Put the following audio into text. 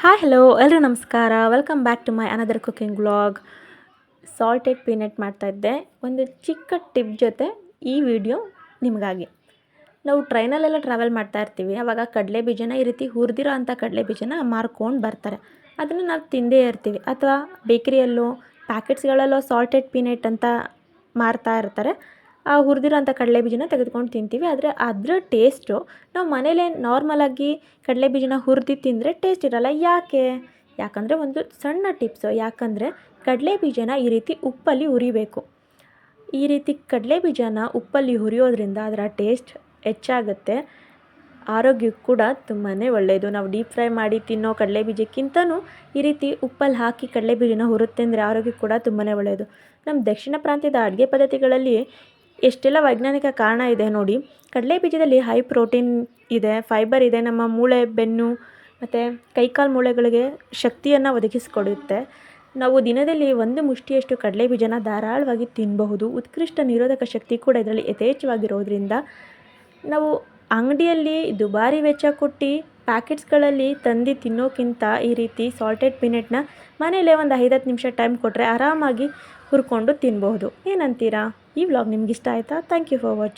Hi hello ಎಲ್ಲರೂ ನಮಸ್ಕಾರ. Welcome back to my another cooking vlog salted peanut ಮಾಡ್ತಾಯಿದ್ದೆ ಒಂದು ಚಿಕ್ಕ ಟಿಪ್ ಜೊತೆ ಈ ವಿಡಿಯೋ ನಿಮಗಾಗಿ. ನಾವು ಟ್ರೈನಲ್ಲೆಲ್ಲ ಟ್ರಾವೆಲ್ ಮಾಡ್ತಾ ಇರ್ತೀವಿ. ಆವಾಗ ಕಡಲೆ ಬೀಜನ ಈ ರೀತಿ ಹುರಿದಿರೋ ಅಂಥ ಕಡಲೆ ಬೀಜನ ಮಾರ್ಕೊಂಡು ಬರ್ತಾರೆ. ಅದನ್ನು ನಾವು ತಿಂದೇ ಇರ್ತೀವಿ. ಅಥವಾ ಬೇಕರಿಯಲ್ಲೋ ಪ್ಯಾಕೆಟ್ಸ್ಗಳಲ್ಲೋ ಸಾಲ್ಟೆಡ್ ಪೀನಟ್ ಅಂತ ಮಾರ್ತಾ ಇರ್ತಾರೆ. ಆ ಹುರಿದಿರೋಂಥ ಕಡಲೆ ಬೀಜನ ತೆಗೆದುಕೊಂಡು ತಿಂತೀವಿ. ಆದರೆ ಅದರ ಟೇಸ್ಟು ನಾವು ಮನೇಲೇ ನಾರ್ಮಲಾಗಿ ಕಡಲೆ ಬೀಜನ ಹುರಿದು ತಿಂದರೆ ಟೇಸ್ಟ್ ಇರಲ್ಲ. ಯಾಕೆ? ಯಾಕಂದರೆ ಒಂದು ಸಣ್ಣ ಟಿಪ್ಸು. ಯಾಕಂದರೆ ಕಡಲೆ ಬೀಜನ ಈ ರೀತಿ ಉಪ್ಪಲ್ಲಿ ಹುರಿಬೇಕು. ಈ ರೀತಿ ಕಡಲೆ ಬೀಜನ ಉಪ್ಪಲ್ಲಿ ಹುರಿಯೋದ್ರಿಂದ ಅದರ ಟೇಸ್ಟ್ ಹೆಚ್ಚಾಗುತ್ತೆ. ಆರೋಗ್ಯಕ್ಕೆ ಕೂಡ ತುಂಬಾ ಒಳ್ಳೆಯದು ನಾವು ಡೀಪ್ ಫ್ರೈ ಮಾಡಿ ತಿನ್ನೋ ಕಡಲೆ ಬೀಜಕ್ಕಿಂತನೂ ಈ ರೀತಿ ಉಪ್ಪಲ್ಲಿ ಹಾಕಿ ಕಡಲೆ ಬೀಜನ ಹುರುತ್ತೆ ಅಂದರೆ ಆರೋಗ್ಯಕ್ಕೆ ಕೂಡ ತುಂಬಾ ಒಳ್ಳೆಯದು ನಮ್ಮ ದಕ್ಷಿಣ ಪ್ರಾಂತ್ಯದ ಅಡುಗೆ ಪದ್ಧತಿಗಳಲ್ಲಿ ಎಷ್ಟೆಲ್ಲ ವೈಜ್ಞಾನಿಕ ಕಾರಣ ಇದೆ ನೋಡಿ. ಕಡಲೆ ಬೀಜದಲ್ಲಿ ಹೈ ಪ್ರೋಟೀನ್ ಇದೆ ಫೈಬರ್ ಇದೆ, ನಮ್ಮ ಮೂಳೆ, ಬೆನ್ನು ಮತ್ತು ಕೈಕಾಲು ಮೂಳೆಗಳಿಗೆ ಶಕ್ತಿಯನ್ನು ಒದಗಿಸಿಕೊಡುತ್ತೆ. ನಾವು ದಿನದಲ್ಲಿ ಒಂದು ಮುಷ್ಟಿಯಷ್ಟು ಕಡಲೆ ಬೀಜನ ಧಾರಾಳವಾಗಿ ತಿನ್ನಬಹುದು ಉತ್ಕೃಷ್ಟ ನಿರೋಧಕ ಶಕ್ತಿ ಕೂಡ ಇದರಲ್ಲಿ ಯಥೇಚ್ಛವಾಗಿರೋದ್ರಿಂದ ನಾವು ಅಂಗಡಿಯಲ್ಲಿ ದುಬಾರಿ ವೆಚ್ಚ ಕೊಟ್ಟು ಪ್ಯಾಕೆಟ್ಸ್ಗಳಲ್ಲಿ ತಂದು ತಿನ್ನೋಕ್ಕಿಂತ ಈ ರೀತಿ ಸಾಲ್ಟೆಡ್ ಪೀನಟ್ನ ಮನೇಲೇ ಒಂದು ಐದು ಹತ್ತು ನಿಮಿಷ ಟೈಮ್ ಕೊಟ್ಟರೆ ಆರಾಮಾಗಿ ಹುರ್ಕೊಂಡು ತಿನ್ಬಹುದು. ಏನಂತೀರಾ? ಈ ವ್ಲಾಗ್ ನಿಮ್ಗೆ ಇಷ್ಟ ಆಯಿತಾ? Thank you for watching